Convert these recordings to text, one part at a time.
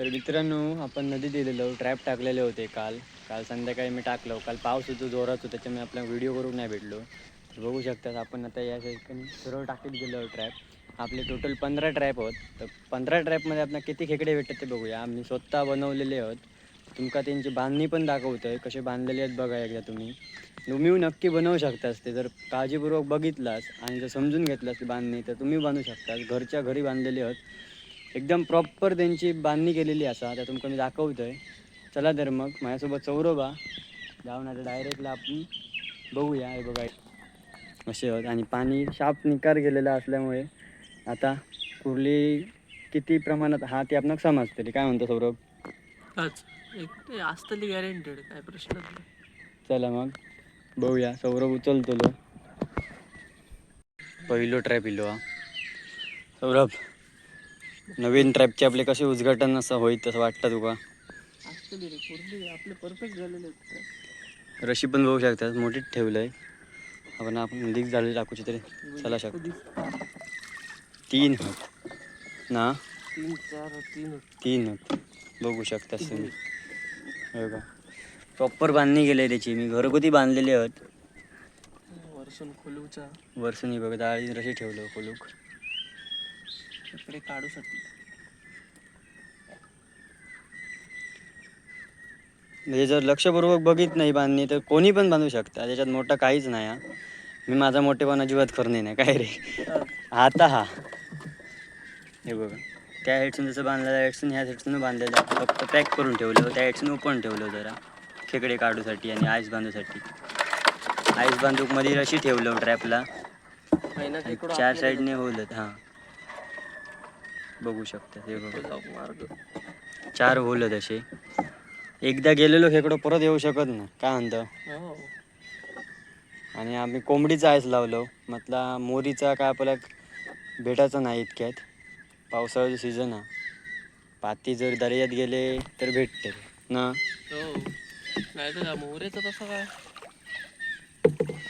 तर मित्रांनो आपण नदीत दिलेलो ट्रॅप टाकलेले होते काल. काल संध्याकाळी मी टाकलो काल पाऊस होतो जोरात होतो त्याच्यामुळे आपला व्हिडिओ करून नाही भेटलो. तर बघू शकतात आपण आता या ठिकाणी सरळ टाकीत गेलो ट्रॅप आपले टोटल पंधरा ट्रॅप आहोत तर पंधरा ट्रॅपमध्ये आपण किती खेकडे भेटतात ते बघूया. आम्ही स्वतः बनवलेले आहोत तुमका त्यांची बांधणी पण दाखवतो आहे कसे बांधलेले आहेत बघा एकदा तुम्ही. तुम्ही नक्की बनवू शकतास ते. जर काळजीपूर्वक बघितलास आणि जर समजून घेतलास ती बांधणी तर तुम्ही बांधू शकतास. घरच्या घरी बांधलेले आहोत एकदम प्रॉपर त्यांची बांधणी केलेली असा. त्या तुमका मी दाखवतोय. चला तर मग माझ्यासोबत सौरभा जाऊन आता डायरेक्टला आपण बघूया. हे बघा. असे आहोत आणि पाणी शाप निकार गेलेला असल्यामुळे आता कुर्ली किती प्रमाणात हा ते आपणाक समजते काय म्हणतो सौरभ? असतली गॅरंटेड काय प्रश्नच नाही. चला मग. बघूया. सौरभ उचलतो पहिलो ट्रॅप इलो हा. सौरभ. नवीन ट्रॅपचे आपले कसे उद्घाटन असं होईल तसं वाटतं तुका? आपले परफेक्ट झालेले रशी पण बघू शकतात मोठीच ठेवलं आहे आपण आपण लीक झालेली टाकूची तरी. चला शक कधी तीन हात. ना? तीन चार तीन तीन हात. बघू शकता तुम्ही. हो का प्रॉपर बांधणी गेली आहे त्याची. मी घरगुती बांधलेली आहेत. वर्षून खोलूचा. वर्षनी बघत आळी रशी ठेवलं खोलूक. इकडे काढूसाठी म्हणजे जर लक्षपूर्वक बघित नाही बांधणी तर कोणी पण बांधू शकता. त्याच्यात मोठं काहीच नाही हा. मी माझा मोठेपण अजिबात करणे नाही काय रे? आता हा. हे बघा. त्या हेडसून जसं बांधलं त्या हेडसून ह्या हेडसून बांधलेलं आहे. फक्त पॅक करून ठेवलं. त्या हेडसून ओपन ठेवलं जरा. खेकडे काढूसाठी आणि आईस बांधूसाठी. आईस बांधूकमध्ये अशी ठेवलं ट्रॅपला चार साईडने होलत हां. बघू शकता हे बघा. चार होलत असे. एकदा गेलेलो खेकडं परत येऊ शकत नाही. काय म्हणतं? आणि आम्ही कोंबडीचा आईस लावलो. म्हटला मोरीचा काय आपल्याला भेटायचा नाही इतक्यात. पावसाळ्याचं सीझन हा पाती जर दर्यात गेले तर भेटते ना? हो. मोहरेचं तसं काय?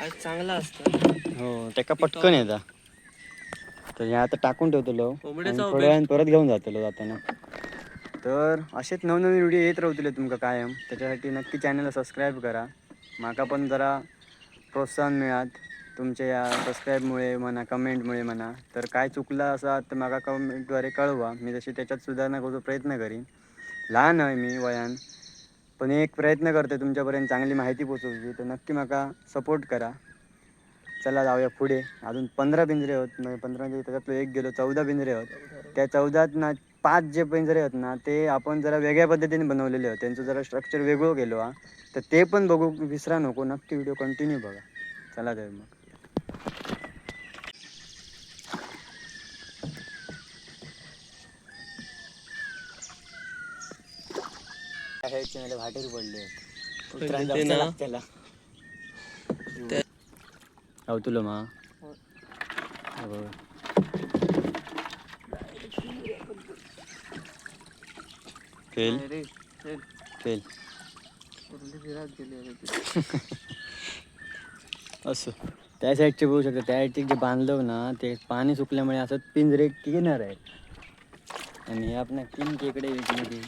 आज चांगला असतं. हो त्याका पटकन येता तर हे आता टाकून आणि कोंबडीचा थोड्या वेळाने परत घेऊन जातलो जाताना. तर असेच नवनवीन व्हिडिओ येत राहतले तुमका कायम. त्याच्यासाठी नक्की चॅनलला सबस्क्राईब करा. माका पण जरा प्रोत्साहन मिळात. तुमच्या या सबस्क्राईबमुळे म्हणा कमेंटमुळे म्हणा. तर काय चुकलं असा तर माका कमेंटद्वारे कळवा. मी तशी त्याच्यात सुधारणा करू प्रयत्न करीन. लहान आहे मी वयान. पण एक प्रयत्न करते तुमच्यापर्यंत चांगली माहिती पोचवची तर नक्की माका सपोर्ट करा. चला जाऊया पुढे. अजून पंधरा पिंजरे होत म्हणजे पंधरा म्हणजे त्याच्यातलं एक गेलो चौदा पिंजरे होत त्या चौदात ना पाच जे पिंजरे आहेत ना ते आपण जरा वेगळ्या पद्धतीने बनवलेले होते त्यांचं जरा स्ट्रक्चर वेगळं गेलो हा. तर ते पण बघू विसरा नको. नक्की व्हिडिओ कंटिन्यू बघा. चला तर मग. भाटेर पडले. जाऊ त्याला. हो. फेल. फेल. असं. त्या साईडचे बघू शकता त्या साईडचे जे बांधलं ना ते पाणी सुकल्यामुळे असं पिंजरे किनार आहेत आणि आपण तीन केकडे विकमध्ये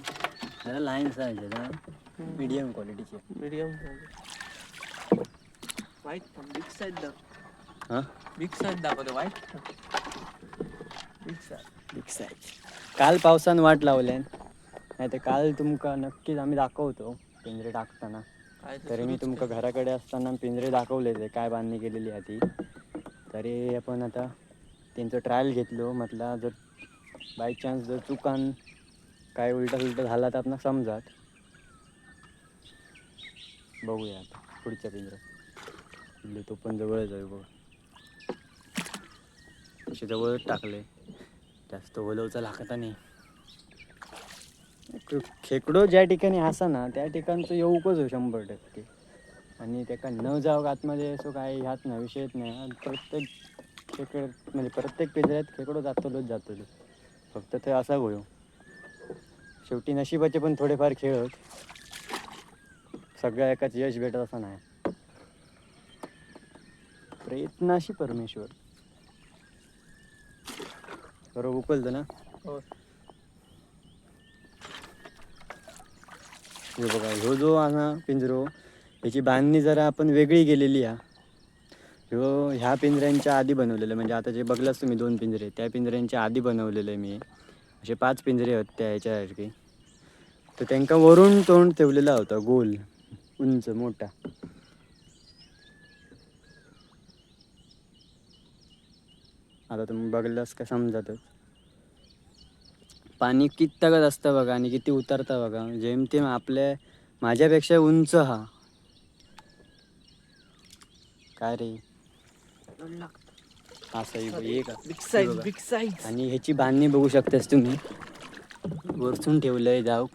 जरा लाईन साईज ना. मीडियम क्वालिटीचे मीडियम वाईट बिग साईज हां बिग साईज दाखवते वाईट. बिग साईज बिग साईज काल पावसान वाट लावल्यान नाही तर काल तुमका नक्कीच आम्ही दाखवतो पिंजरे टाकताना. तरी मी तुमका. घराकडे असताना पिंजरे दाखवले ते काय बांधणी केलेली आहे ती. तरी आपण आता त्यांचं ट्रायल घेतलो म्हटलं जर बाय चान्स जर चुकान काय उलटा सुलटा झाला तर आपण समजात. बघूया आता पुढच्या इथले तो पण जवळच आहे बघ. तसे जवळच टाकले. जास्त ओलवचा लागता नाही. खेकडो ज्या ठिकाणी असा ना त्या ठिकाणचं येऊकच हो शंभर टक्के. आणि त्याका न जाऊ आतमध्ये असं काही ह्यात नाही विषयच नाही. आणि प्रत्येक खेकड म्हणजे प्रत्येक पिंजऱ्यात खेकडो जातलोच जातलो फक्त ते असा गोयो शेवटी नशिबाचे पण थोडेफार खेळ होत सगळ्या एकाच यश भेटत असं नाही. प्रयत्नाशी परमेश्वर. बरोबर उकलतं ना? हो. हे बघा ह्यो जो ना पिंजरो ह्याची बांधणी जरा आपण वेगळी केलेली आहे. ह्यो ह्या पिंजऱ्यांच्या आधी बनवलेलं म्हणजे आता जे बघलाच तुम्ही दोन पिंजरे त्या पिंजऱ्यांच्या आधी बनवलेलं आहे मी. असे पाच पिंजरे आहेत त्या ह्याच्यासारखे तर त्यांका वरून तोंड ठेवलेला होता गोल. उंच मोठा. आता तुम्ही बघलास का समजातच. पाणी किती तगत असतं बघा आणि किती उतरतं बघा. जेमतेम आपल्या माझ्यापेक्षा उंच हा. काय रे? असं बिग साईज आणि ह्याची बांधणी बघू शकतास तुम्ही. वरतून ठेवलंय जाऊ.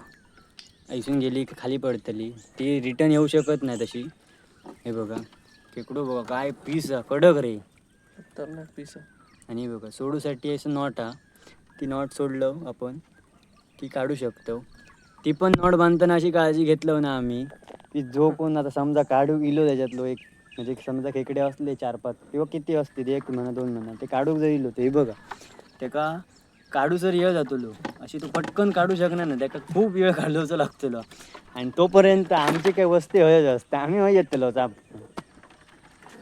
ऐसून गेली की खाली पडतली. ती रिटर्न येऊ शकत नाही तशी. हे बघा. केकडो बघा काय पीस कडक रे. पीस आणि हे बघा सोडूसाठी असं नॉट हा ती नॉट सोडलं आपण ती काढू शकतो. ती पण नॉट बांधताना अशी काळजी घेतलं ना आम्ही की जो कोण आता समजा काढू इलो त्याच्यातलो एक म्हणजे समजा खेकडे असले चार पाच किंवा किती असतील एक म्हणा दोन म्हणा ते काढूक जर इलो ते बघा. तेका काढू जर येळ जातलो अशी तो पटकन काढू शकणार ना त्याका खूप वेळ घालवचा लागतलो. आणि तोपर्यंत आमची काही वस्ती हयच असते आम्ही हय येतलो चाप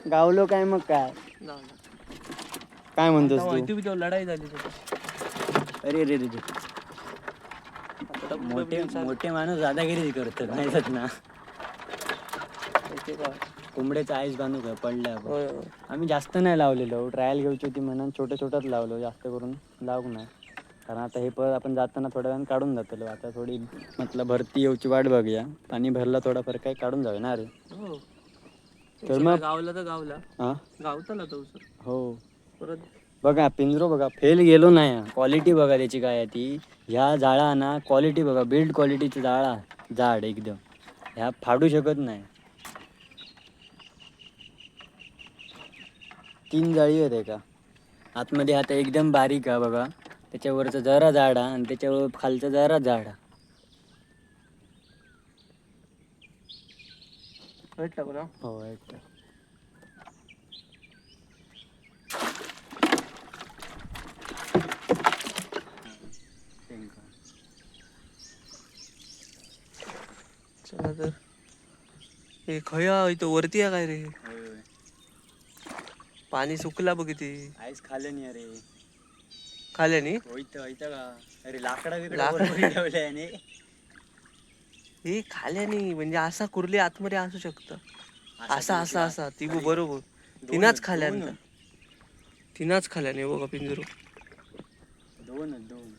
गावलो काय मग काय? काय म्हणतोस तू? तेव्हा लढाई झाली. अरे रे रे मोठे मोठे माणूस दादागिरी करतात माहितात ना. कोंबड्याचा आईस बांधू का होय. आम्ही जास्त नाही लावलेलो. ट्रायल घ्यायची होती म्हणून छोट्या छोट्याच लावलो जास्त करून लावू नाही. कारण आता हे परत आपण जाताना थोड्या वेळानं काढून जातलो. आता थोडी म्हटलं भरती येऊची वाट बघूया. पाणी भरला थोडाफार काही काढून जावे ना रे. हो. तर मग- गावला तर गावला. हां? गावताला तो हो. परत. बघा पिंजरो बघा फेल गेलो नाही. क्वालिटी बघा त्याची काय आहे ती. ह्या जाळा ना क्वालिटी बघा बिल्ड क्वालिटीचं जाळा जाड एकदम. ह्या फाडू शकत नाही. तीन जाळी आहेत का आतमध्ये आता एकदम बारीक आहे बघा. त्याच्यावरचं जरा जाडा आणि त्याच्यावर खालचा जरा जाडा हो एक चला तर हे खया इथं वरती आहे काय रे? पाणी सुकला बघ किती आईस खाल्लं नाही अरे खाल्यानी होईत होईत का? अरे लाकडा हे खाल्यानी म्हणजे असा कुर्ली आतमध्ये असू शकतं. असा असा असा ती बघ बरोबर. तिनाच खाल्यान. तिनाच खाल्याने बघा पिंजरो. दोन दोन.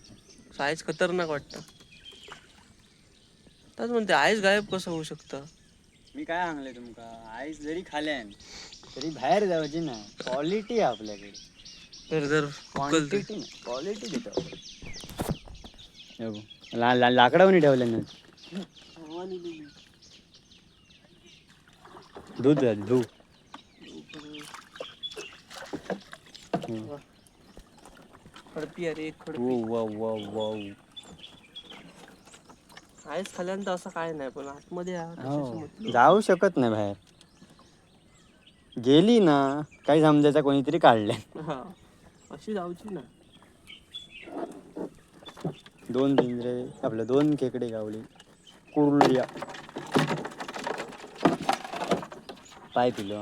साईज खतरनाक वाटतं. त्याच म्हणते आईच गायब कसं होऊ शकतं? मी काय सांगले तुमका? आईस जरी खाल्यान तरी बाहेर जायची ना. क्वालिटी आपल्याकडे. तर जर क्वांटिटी नाही क्वालिटी देतो. ला ला लाकडावणी ठेवले ना. दूध आहे, दूध. खडपी अरे खडपी. वा वा वा आईच खाल्यानंतर असं काय नाही पण आतमध्ये हो. जाऊ शकत नाही बाहेर. गेली ना काही समजायचा कोणीतरी काढले हा अशी जाऊची ना. दोन पिंजरे आपलं दोन खेकडे गावली. कुर्लिया. पाईप इलो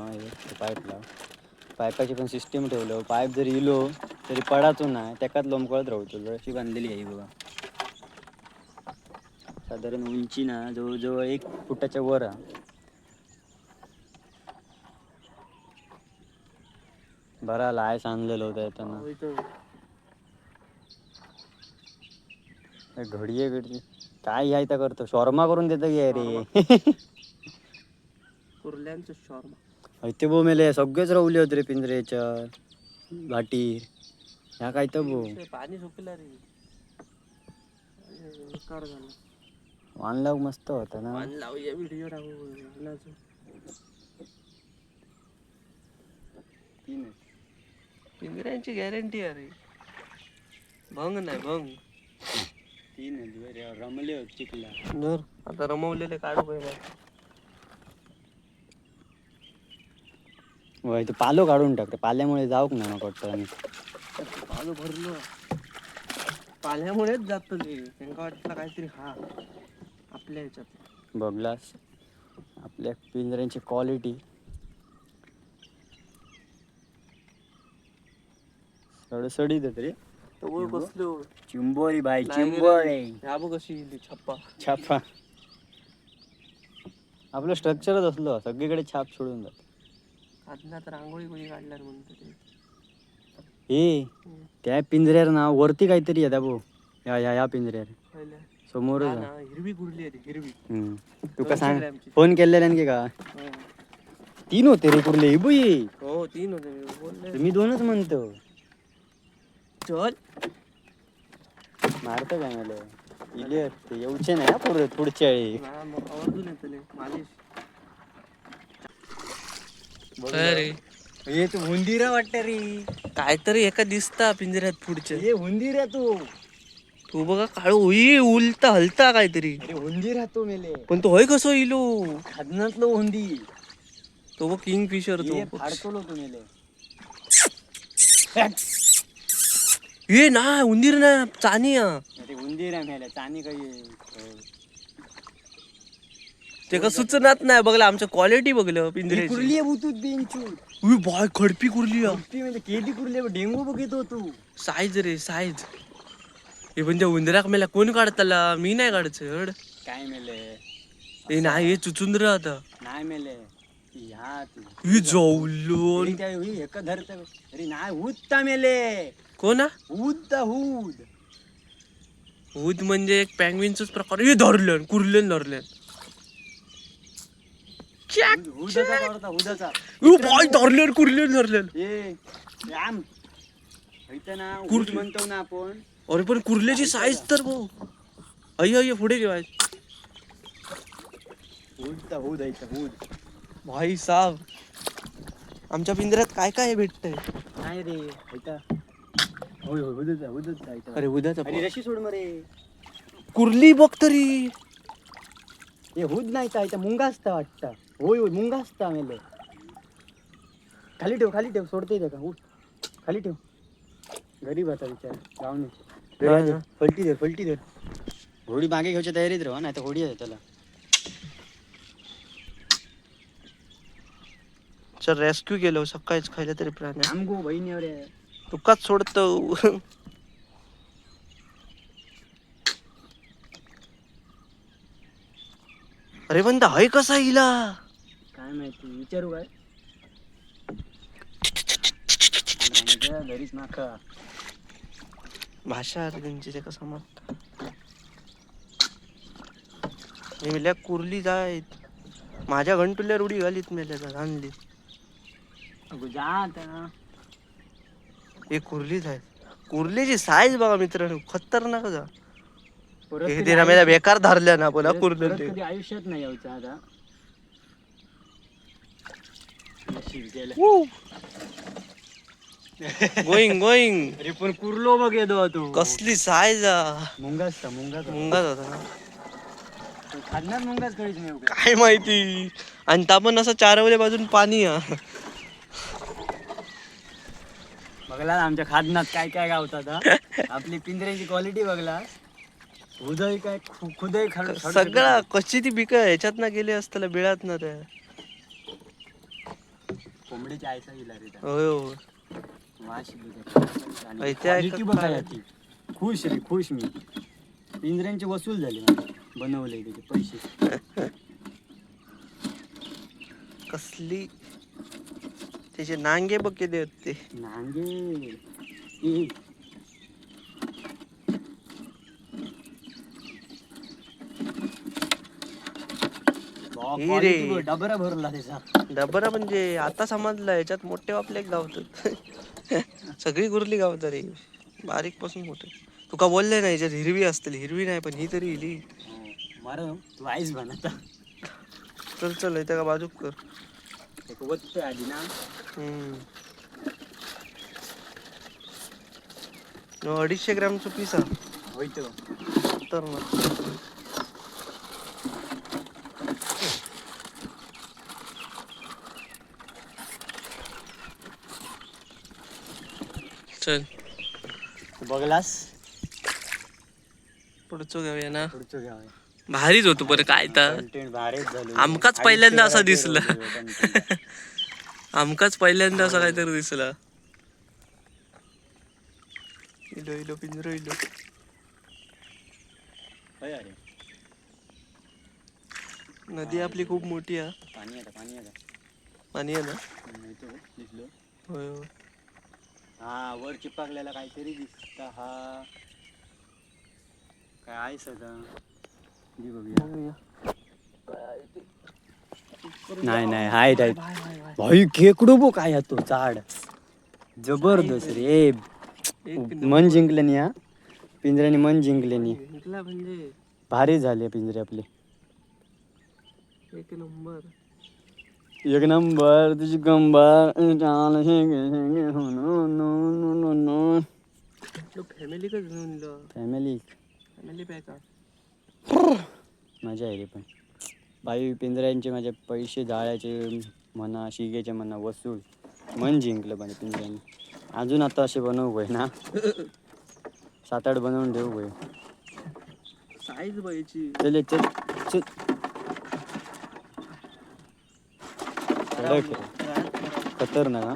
पाईप लाव. पायपाची पण सिस्टीम ठेवलं. पाईप जर इलो तरी पडाचो ना त्याकाच लोंबकळत राहतो अशी बांधलेली आहे बघा. साधारण उंची ना जवळजवळ एक फुटाच्या वर. आहे बरा लायस आणलेलं होतं येताना हो, घडी आहे घडी काय यायचं करतो? शॉर्मा करून देतं की रे कुर्ल्यांचं शॉर्मा. इथे बो मेले सगळेच रवले होते रे पिंजऱ्याच्या. घाटीर ह्या काय तर बो? ते पाणी सुकलं रे. झालं आणला मस्त होता ना. पाणी लावूया व्हिडिओ टाकू पिंजऱ्यांची गॅरंटी अरे भंग नाही भंग. तीन रमले होते चिखला जर आता रमवलेले काढू पहिला होय ते पालो काढून टाकते पाल्यामुळे जाऊक ना नको वाटतं आणि. पालो भरलो. पाण्यामुळेच जात ते. त्यांना वाटलं काहीतरी हा. आपल्या ह्याच्यात. बघलास आपल्या पिंजऱ्यांची क्वालिटी सडसडीत आहेत रे. बसलो चिंबोरी रे. चिंबोरी. ह्या बघ कशी इली छप्पा छापा. आपलं स्ट्रक्चरच असलं सगळीकडे छाप सोडून जात. आदला तर रांगोळी कोणी म्हणतो ते. ए त्या पिंजऱ्यावर ना वरती काहीतरी आहे भाऊ या या या पिंजऱ्यावर. हा. ना, हिरवी कुर्ली आहे ती, हिरवी. तुका दोन सांग. फोन केलेला की का? हो. तीन होते रे कुर्ले ही बुई. हो तीन होते मी बोलले. मी दोनच म्हणतो. चल. मारतं काय मला? इले ते येऊचे नाही हा पोरं पुढच्या वेळी. ना, मग आवर्जून येतं लय, मालिश. बघ. अरे हे तू हुंदीरा वाटत रे. काहीतरी एका दिसता पिंजऱ्यात पुढच्या हे हुंदीरा तू. तू बघा काळू होई उलता हलता काहीतरी. अरे हुंदीरा तू मेले. पण तो होय कसं इलो? खादनातलं हुंदी तो बघ किंग फिशर तो फाडतो तू मेले. ये ना उंदीर ना अरे हुंदीरा मेले चानी काही ते का सुचनात नाही बघला आमचं क्वालिटी बघलं पिंजऱ्याची. कुर्ली आहे बुतूत बेंचू उई बाय खडपी कुर्ली कुर्ती म्हणजे केली कुर्ली आहे, डेंगू बघितो तू. साईज रे साईज. हे म्हणजे उंदराक मेला कोण काढताला? मी नाही काढचं हड काय मेले? हे नाही हे चुचुंद्र आता. नाही मेले. ह्या तू. ही जवलोन त्या ही एक धरत? अरे नाही उदता मेले. कोणा उदता हुद उद म्हणजे एक पॅंगविनच प्रकार. हे धरलं कुर्लेन धरलं. हुद- हुदाचा करता हुदाचा बाय धरलं कुर्लेन धरलं. ए राम. इथं ना कुर्ली. हुद म्हणतो ना आपण अरे पण कुर्ल्याची साईज तर भाऊ अय्य अय्य पुढे घेवाय हुद इथं हुद भाई साब आमच्या पिंजऱ्यात काय काय भेटतंय? नाही रे होय होय अरे उद्याचा अरे रशी सोड मरे. कुर्ली बघ तरी. हे हुद नाही का इथं मुंगा असता वाटतं. होय होय मुंगा असता मेले खाली ठेव खाली ठेव सोडते का? उठ खाली ठेव. गरीब आता विचार जाऊन होडी मागे घ्यायच्या तयारीत राहा नाही तर होडी आहे त्याला चल रेस्क्यू केलं सकाळीच खायला तरी प्राणी आमगो बहिणी अरे तुकाच सोडतो अरे पण हय कसा इला काय माहिती विचारू काय घरीच नाका भाषा अरे त्यांची ते कसं म्हणतात? मी म्हणल्या कुर्ली जायत. माझ्या घंटुल्या रुडी घालीत मेल्या आणली. अगो जा आता. ना हे कुर्लीच आहेत कुर्लीची साईज बघा मित्रांनो खतरनाक जा. परत हे कधी ते रमेला बेकार धरल्या ना बोला परत- कुर्ली परत ते. कधी आयुष्यात नाही यायचं आता. नशीब गेलं. गोईंग गोईंग अरे पण कुर्लो बघ येतो तू. कसली साईज मुंगाच का मुंगाच? मुंगाच होता ना. खाणार मुंगाच कळीच नाही उगा. काय माहिती? आणि त्या पण असं चारवल्या बाजून पाणी हा बघला आमच्या खादनात काय काय गावतात हा? आपली पिंजऱ्याची क्वालिटी बघला उदय काय खु- खुदय खड खड- सगळा कशी ती बिक ह्याच्यात ना गेले असताना बिळात ना त्या. कोंबडीची आयसा गेला रे त्या. होय हो खुश रे खुश मी. पिंजऱ्यांची वसूल झाली. बनवले त्याचे पैसे. कसली? त्याचे नांगे बघ किती होते नांगे? डबरा भरला त्याचा. डबरा म्हणजे आता समजलं याच्यात मोठे आपले गावतात सगळी गुरली गावतात रे बारीकपासून मोठे. तुका बोलले ना याच्यात हिरवी असतील. हिरवी नाही पण ही तरी हिली हो, मारम तू आईस बनता चल चल इथे का बाजूक कर. एक वत्त आधी ना. अडीचशे ग्रॅमचं पीस हा होय तर ना चल. बघलास? पुढचं घेऊया ना. पुढचं घ्यावं भारीच होतो बरं काय तर. कंटेंट भारीच झालं. आमकाच पहिल्यांदा असा दिसला. आमकाच पहिल्यांदा असं काहीतरी दिसला. इलो इलो पिंजरो इलो होय अरे. नदी आपली खूप मोठी आहे. पाणी पाणी पाणी आहे ना? हम्म, इथं बघ, दिसलो. होय होय. हा वर चिपकलेला काहीतरी दिसता हा. काय आहे सगळं? जी बघूया. नाही नाही हाय हाय. भाई खेकडू बो काय तो झाड. जबरदस्त रे. मन जिंकले नी हा. पिंजऱ्याने मन जिंकले नी जिंकला म्हणजे? भारी झाले पिंजरे आपले. एक नंबर. एक नंबर तुझी कंबर चाल हे गे हे no no no no no. Family का घेऊन इलो फॅमिली फॅमिली पॅक मजा आहे रे पण. बाई पिंजऱ्यांचे माझे पैसे जाळ्याचे म्हणा शिगेचे म्हणा वसूल. मन जिंकलं पण पिंजऱ्याने. अजून आता असे बनवू होय ना. सात आठ बनवून ठेवू होय साईज बाईची. चल चल चल. कडक खतरनाक हा।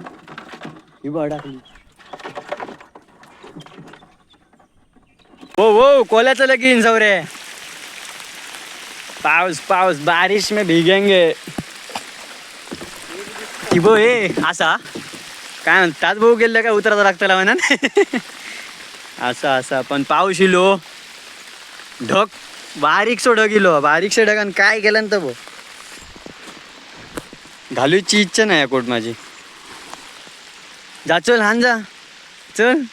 ही। बा अडकली हो हो कोल्याचं लगीन सवरे पाऊस पाऊस बारिश में भिगेंगे। ती बो ए असा काय म्हणतात भाऊ गेलं काय उतरायचं लागतं म्हणा असा असा पण पाऊस इलो। ढग बारीकसो ढग इलो। बारीकशे ढगान काय केलं ना भाऊ? घालूची इच्छा नाही कोट माझी. जा चल हान जा. चल.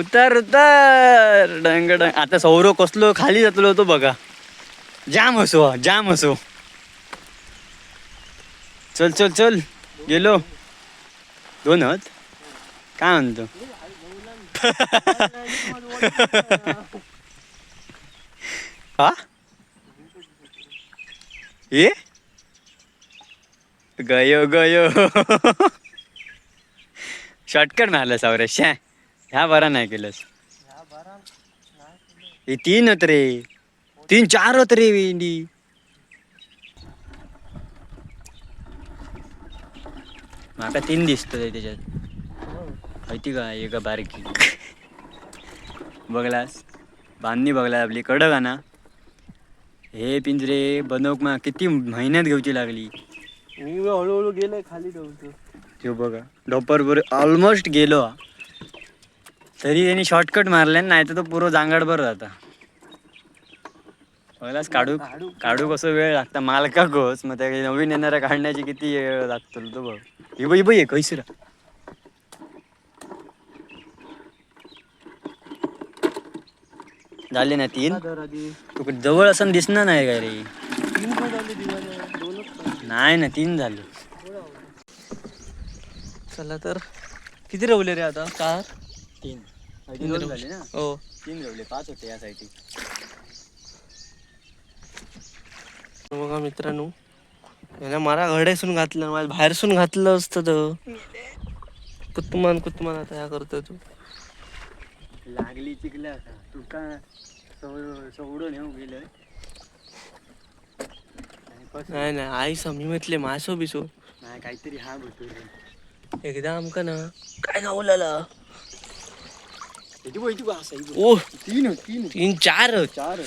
उतार उतार. डंग डंग. आता सौर कसलो खाली जातलो होतो बघा. जाम असो जाम असो. चल चल चल. गेलो. दोन हत. काय म्हणतो? हा ये गयो गयो. शॉर्टकट मारलं सावरे शा ह्या बरा नाही केलंस. हे तीन होत रे. तीन चार होत रे वेंडी माका तीन दिसत त्याच्यात. माहिती का एक बारकी. बघलास? बांधणी बघला आपली कडक ना हे पिंजरे बनवक मा किती महिन्यात घेऊची लागली? मी हळूहळू गेलोय खाली बघा. डॉपर बर ऑलमोस्ट गेलो. हा. तरी त्यांनी शॉर्टकट मारले नाही तर तो पुरो जांगाड बरं जाता बघलास काढू. काढू कसं वेळ लागता? मालका गोस मग त्या नवीन येणाऱ्या काढण्याची किती वेळ लागतो तो बघ. ही बाई बाई कैसरा. झाले ना तीन? जवळ असं दिसणार नाही काय रे? तीन पण झाले दिवाळी. नाही ना तीन झाले. चला तर. किती रवले रे आता? चार? तीन. तीन दोन रवले. झाले ना? हो. तीन जेवले पाच होते या साईटी बघा मित्रांनो याला मारा घड्यासून घातलं माझ्या बाहेरसून घातलं असतं तर. कुतमान कुतमान आता ह्या करतोय तू. लागली चिकल्या का तू का सोडून येऊ गेलं? नाही नाही आई समी म्हटले मासो बिसो नाही काहीतरी हा रे. एकदा आमका ना काय बघ. ओ तीन तीन. तीन चार. चार.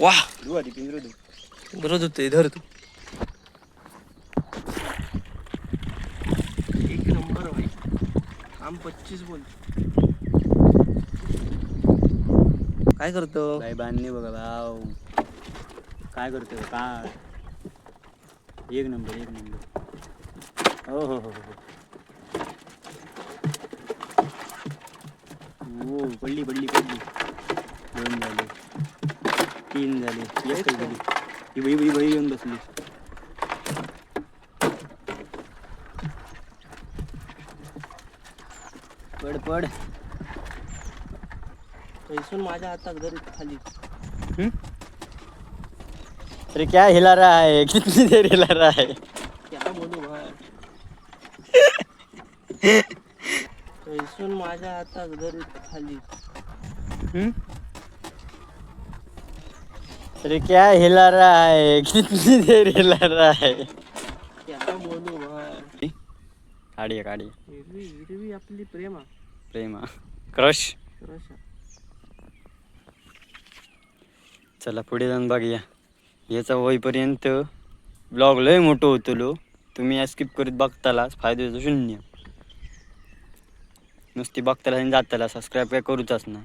वा. दु आधी पिंजरो दु बरोबर होते धर तू. एक नंबर भाई आम पच्चीस बोल. काय करतो? बाई बांधणी बघा भाऊ. काय करतोय? काय? एक नंबर एक नंबर. हो हो हो हो हो. पडली पडली पडली. दोन झाले. तीन झाले. एक झाली. ही बाई बाई बाई येऊन बसली. पड पड. पैसून माझ्या हातात धर खाली? अरे क्या हिला रहा है? कितनी देर हिला रहा है? क्या बोलू भाई? पैसून माझ्या हातात धर खाली. हम्म? अरे क्या हिला रहा है? कितनी देर हिला रहा है? क्या बोलू भाई? काढी काढी. हिरवी हिरवी आपली प्रेमा. प्रेमा। क्रश। रशा. चला पुढे जाऊन बघूया. याचा होईपर्यंत ब्लॉग लय मोठं होतलो तुम्ही या स्किप करीत बघतालाच फायद्याचं शून्य. नुसती बघताला आणि जाताला सबस्क्राईब काय करूचाच नाही.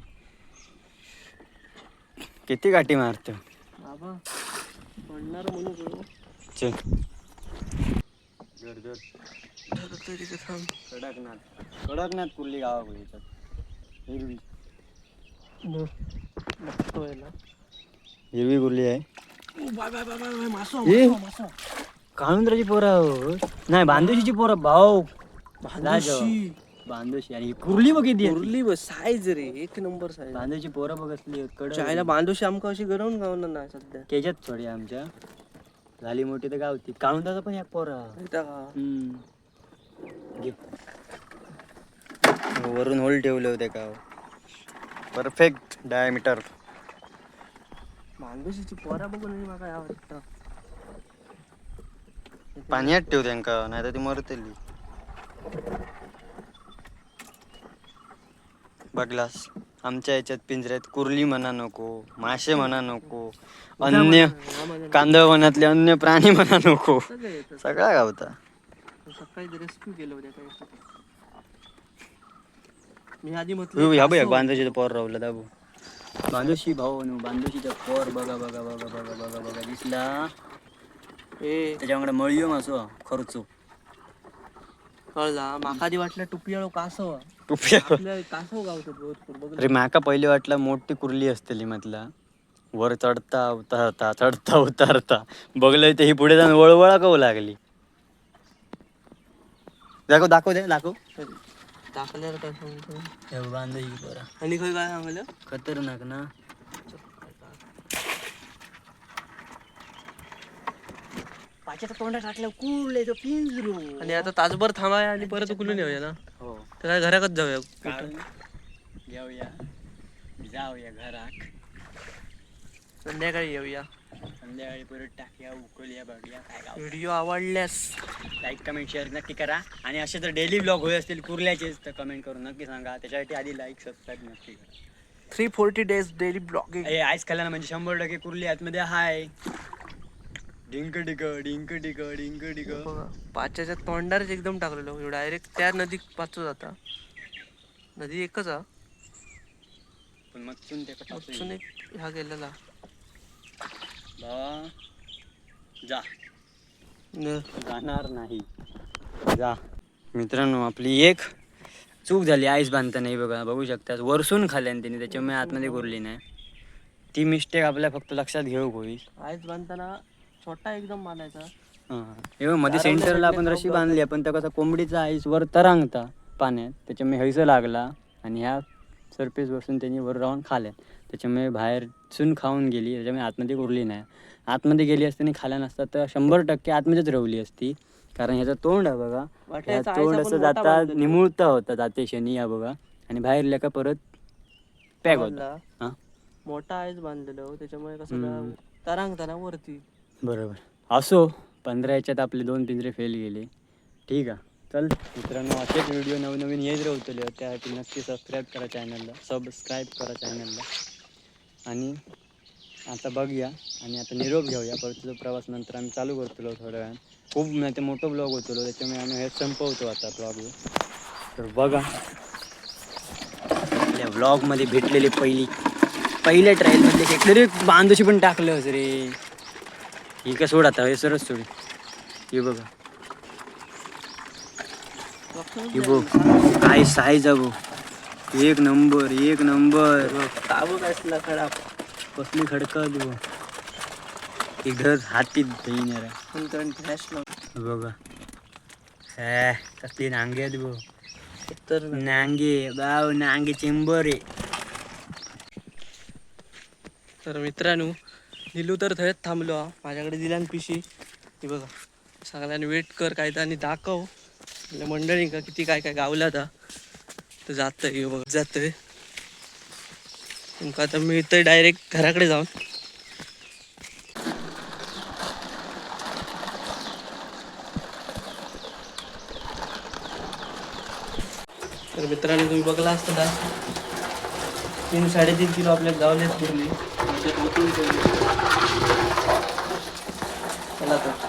किती गाठी मारतो? कडकनाथ कडकनाथ कुर्ली गावाकडे हिरवी. ना हिरवी कुर्ली आहे? ए. काळुंद्राची पोरं हो. नाही बांधोशीची पोरं भाऊ. भांडुशी बांधोशी आणि ही कुर्ली बघ किती आहे. उरली बस साईज रे एक नंबर साईज बांधोशी पोरं बघ असली कडक. चायला बांधुशी आमका अशी गरवून गावणार नाही सध्या. त्याच्यात थोडी आमच्या. झाली मोठी तर गावती काळुंदाचा पण एक पोरा. माहिती का? वरून होल ठेवले होते का परफेक्ट डायमीटर बांधुशीची पोरा बघून पाण्यात ठेव त्यांका नाही तर ती मरतली. बघलास आमच्या याच्यात पिंजऱ्यात कुर्ली म्हणा नको मासे म्हणा नको अन्य कांदळ वनातले अन्य प्राणी म्हणा नको. सगळं गावता. सकाळी रेस्क्यू केलं होत्या मी आधी म्हटलं ह्या. बांधोशीचा पोर राहुला दाबू. बांधोशी भाऊ नु बांधोशीचा पोर बघा बघा बघा बघा बघा बघा दिसला. ए. त्याच्याकडे मळियो मासो खर्चो. कळला माका आधी वाटलं टुपियाळो कासव. टुपी आपल्या कासव गावतो भरपूर बघ अरे माका पहिले वाटलं मोठी कुर्ली असतेली म्हटला. वर चढता उतारता चढता उतारता. बघलं ते ही पुढे जाऊन वळवळा कऊ लागली. दाखव दाखव दे दाखव. टाकल्यावर काय सांगतो बांधही बरा आणि खय काय सांगलं खतरनाक ना. पाच्याचा तोंडा टाकल्या कुरले तो पिंजरू. आणि आता तासभर थांबाय आणि परत उकलून येऊया ना. हो. तर काय घराकच जाऊया घेऊया. जाऊया घराक संध्याकाळी येऊया. संध्याकाळी परत टाकूया उकलूया बघूया काय गाव. व्हिडिओ आवडल्यास. लाईक कमेंट शेअर नक्की करा. आणि असे जर डेली ब्लॉग होत असतील कुर्ल्याचेच तर कमेंट करून नक्की सांगा. त्याच्यासाठी आधी लाईक सबस्क्राईब नक्की करा. Three forty days daily blogging ए आईस खाल्ल्यानं म्हणजे शंभर टक्के कुर्ली आतमध्ये हाय. डिंक डिक डिंक डिक डिंक डिक. पाच्याच्या तोंडारच एकदम टाकलेलो डायरेक्ट त्या नदीत पाचू जाता. नदी एकच हा पण मग ते एक ह्या गेलेला. भावा जा. जाणार नाही. जा. मित्रांनो आपली एक चूक झाली. आईस बांधता नाही बघा. बघू शकता. वरसून खाल्ल्याने त्यांनी त्याच्यामुळे आतमध्ये कोरली नाही. ती मिस्टेक आपल्या फक्त लक्षात घेऊ होईल. आईस बांधताना छोटा एकदम बांधायचा. हे. मध्ये सेंटरला आपण रशी बांधली आपण त्या कसा कोंबडीचा आईस वर तरंगता पाण्यात. त्याच्यामुळे हैसं लागला आणि ह्या सरफेस बसून त्यांनी वर राहून खाल्या त्याच्यामुळे बाहेर चून खाऊन गेली त्याच्यामुळे आतमध्ये उरली नाही. आतमध्ये गेली असती आणि खाल्या नसता तर शंभर टक्के आतमध्येच रवली असती. कारण ह्याचं तोंड आहे बघा. ह्या तोंड असं जाता. निमुळता होता जाते शनी या बघा. आणि बाहेर लेका परत पॅक होता. हा? मोठा आईस बांधलेलो त्याच्यामुळे कसं हम्म. तरंगता ना वरती. बरोबर. असो पंधरा याच्यात आपले दोन पिंजरे फेल गेले. ठीक आहे. चल मित्रांनो असेच व्हिडिओ नवनवीन येत राहतले त्यासाठी नक्की सबस्क्राईब करा चॅनलला सबस्क्राईब करा चॅनलला आणि आता बघूया आणि आता निरोप घेऊया. परतीचा प्रवास नंतर आम्ही चालू करतो थोड्या वेळान. खूप म्हणजे मोठं ब्लॉग होतो त्याच्यामुळे आम्ही हे संपवतो आता ब्लॉग तर बघा. या ब्लॉगमध्ये भेटलेली पहिली पहिल्या ट्रायलमधले खेकडे बांधूशी पण टाकलं होतं रे. ही का सोड आता हे सरच सोड. हे बघा. हे बघ काय साईज आहे बघ. एक नंबर एक नंबर. ताबूक असला खडा कसली खडका तू. इधर हातीत बहीण पण फ्लॅश बघा. हे कसली नांगे आहेत बघ. तर नांगे बाव नांगे चेंबर आहे. तर मित्रांनो निलू तर थंयच थांबलो. हा माझ्याकडे दिल्यान पिशी. ही बघा. सगळ्यांनी वेट कर काय तर आणि दाखव. मंडळी का किती काय काय गावला आता. तर जातं हे बघ जातोय. हो, तुमका आता मिळतंय डायरेक्ट घराकडे जाऊन. तर मित्रांनो तुम्ही बघला असता तीन साडेतीन किलो आपल्याला गावल्यात पूर्वी त्याला तर.